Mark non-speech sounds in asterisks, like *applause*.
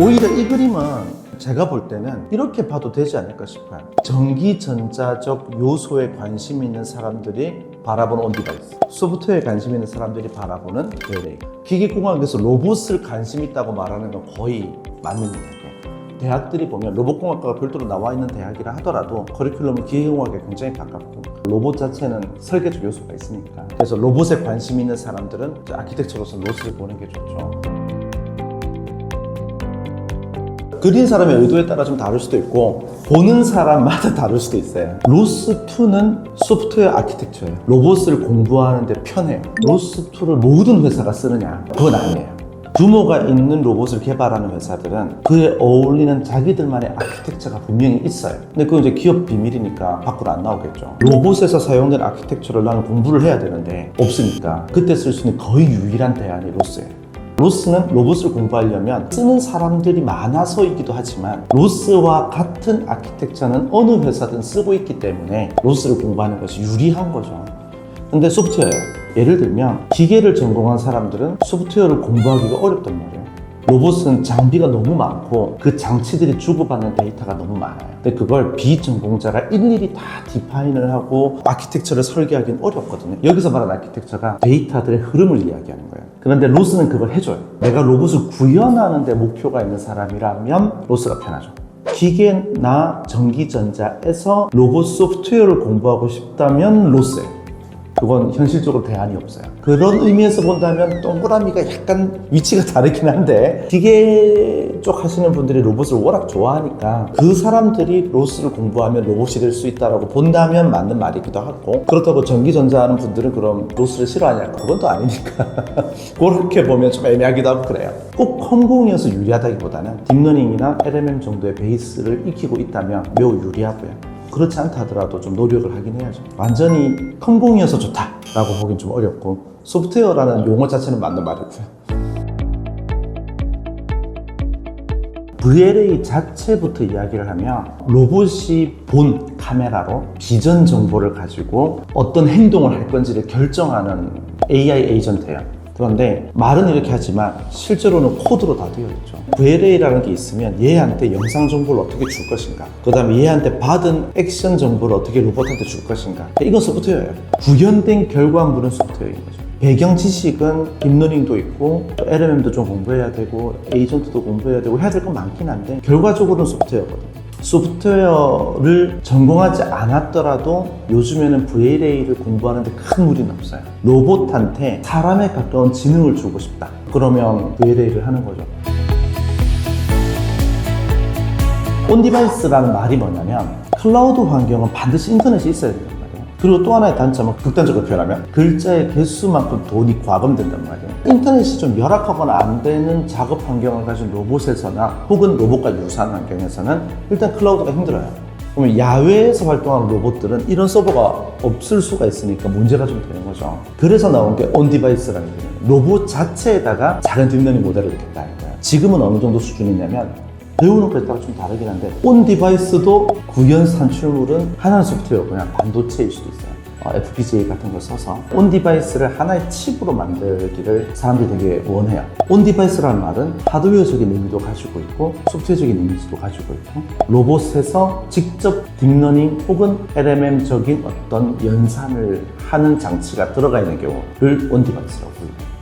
오히려 이 그림은 제가 볼 때는 이렇게 봐도 되지 않을까 싶어요. 전기전자적 요소에 관심 있는 사람들이 바라보는 온디바이스. 소프트웨어에 관심 있는 사람들이 바라보는 웨레이. 기계공학에서 로봇을 관심 있다고 말하는 건 거의 맞는 얘기예요. 대학들이 보면 로봇공학과가 별도로 나와 있는 대학이라 하더라도 커리큘럼은 기계공학에 굉장히 가깝고 로봇 자체는 설계적 요소가 있으니까 그래서 로봇에 관심 있는 사람들은 아키텍처로서 로스를 보는 게 좋죠. 그린 사람의 의도에 따라 좀 다를 수도 있고 보는 사람마다 *laughs* 다를 수도 있어요. 로스2는 소프트웨어 아키텍처예요. 로봇을 공부하는데 편해요. 로스2를 모든 회사가 쓰느냐? 그건 아니에요. 규모가 있는 로봇을 개발하는 회사들은 그에 어울리는 자기들만의 아키텍처가 분명히 있어요. 근데 그건 이제 기업 비밀이니까 밖으로 안 나오겠죠. 로봇에서 사용된 아키텍처를 나는 공부를 해야 되는데 없으니까 그때 쓸 수 있는 거의 유일한 대안이 로스예요. 로스는 로봇을 공부하려면 쓰는 사람들이 많아서이기도 하지만 로스와 같은 아키텍처는 어느 회사든 쓰고 있기 때문에 로스를 공부하는 것이 유리한 거죠. 근데 소프트웨어예요. 예를 들면 기계를 전공한 사람들은 소프트웨어를 공부하기가 어렵단 말이에요. 로봇은 장비가 너무 많고 그 장치들이 주고받는 데이터가 너무 많아요. 근데 그걸 비전공자가 일일이 다 디파인을 하고 아키텍처를 설계하기는 어렵거든요. 여기서 말하는 아키텍처가 데이터들의 흐름을 이야기하는 거예요. 그런데 로스는 그걸 해줘요. 내가 로봇을 구현하는 데 목표가 있는 사람이라면 로스가 편하죠. 기계나 전기전자에서 로봇 소프트웨어를 공부하고 싶다면 로스예요. 그건 현실적으로 대안이 없어요. 그런 의미에서 본다면 동그라미가 약간 위치가 다르긴 한데 기계 쪽 하시는 분들이 로봇을 워낙 좋아하니까 그 사람들이 로스를 공부하면 로봇이 될 수 있다라고 본다면 맞는 말이기도 하고 그렇다고 전기전자 하는 분들은 그럼 로스를 싫어하냐? 그건 또 아니니까 *laughs* 그렇게 보면 좀 애매하기도 하고 그래요. 꼭 컴공이어서 유리하다기보다는 딥러닝이나 LMM 정도의 베이스를 익히고 있다면 매우 유리하고요. 그렇지 않다 하더라도 좀 노력을 하긴 해야죠. 완전히 컴공이어서 좋다라고 보긴 좀 어렵고 소프트웨어라는 용어 자체는 맞는 말이고요. VLA 자체부터 이야기를 하면 로봇이 본 카메라로 비전 정보를 가지고 어떤 행동을 할 건지를 결정하는 AI 에이전트예요. 그런데 말은 이렇게 하지만 실제로는 코드로 다 되어 있죠. VLA라는 게 있으면 얘한테 영상 정보를 어떻게 줄 것인가. 그 다음에 얘한테 받은 액션 정보를 어떻게 로봇한테 줄 것인가. 이건 소프트웨어예요. 구현된 결과물은 소프트웨어인 거죠. 배경 지식은 딥러닝도 있고 또 LMM도 좀 공부해야 되고 에이전트도 공부해야 되고 해야 될 건 많긴 한데 결과적으로는 소프트웨어거든요. 소프트웨어를 전공하지 않았더라도 요즘에는 VLA를 공부하는데 큰 무리는 없어요. 로봇한테 사람에 가까운 지능을 주고 싶다. 그러면 VLA를 하는 거죠. 온디바이스라는 말이 뭐냐면 클라우드 환경은 반드시 인터넷이 있어야 말이에요. 그리고 또 하나의 단점은 극단적으로 표현하면 글자의 개수만큼 돈이 과금된단 말이에요. 인터넷이 좀 열악하거나 안 되는 작업 환경을 가진 로봇에서나 혹은 로봇과 유사한 환경에서는 일단 클라우드가 힘들어요. 그러면 야외에서 활동하는 로봇들은 이런 서버가 없을 수가 있으니까 문제가 좀 되는 거죠. 그래서 나온 게 온디바이스라는 거예요. 로봇 자체에다가 작은 딥러닝 모델을 넣겠다는 거예요. 지금은 어느 정도 수준이냐면 배우는 것에 따라 좀 다르긴 한데 온 디바이스도 구현 산출물은 하나는 소프트웨어 그냥 반도체일 수도 있어요. 어, FPGA 같은 걸 써서 온 디바이스를 하나의 칩으로 만들기를 사람들이 되게 원해요. 온 디바이스라는 말은 하드웨어적인 의미도 가지고 있고 소프트웨어적인 의미도 가지고 있고 로봇에서 직접 딥러닝 혹은 LMM적인 어떤 연산을 하는 장치가 들어가 있는 경우를 온 디바이스라고 불러요.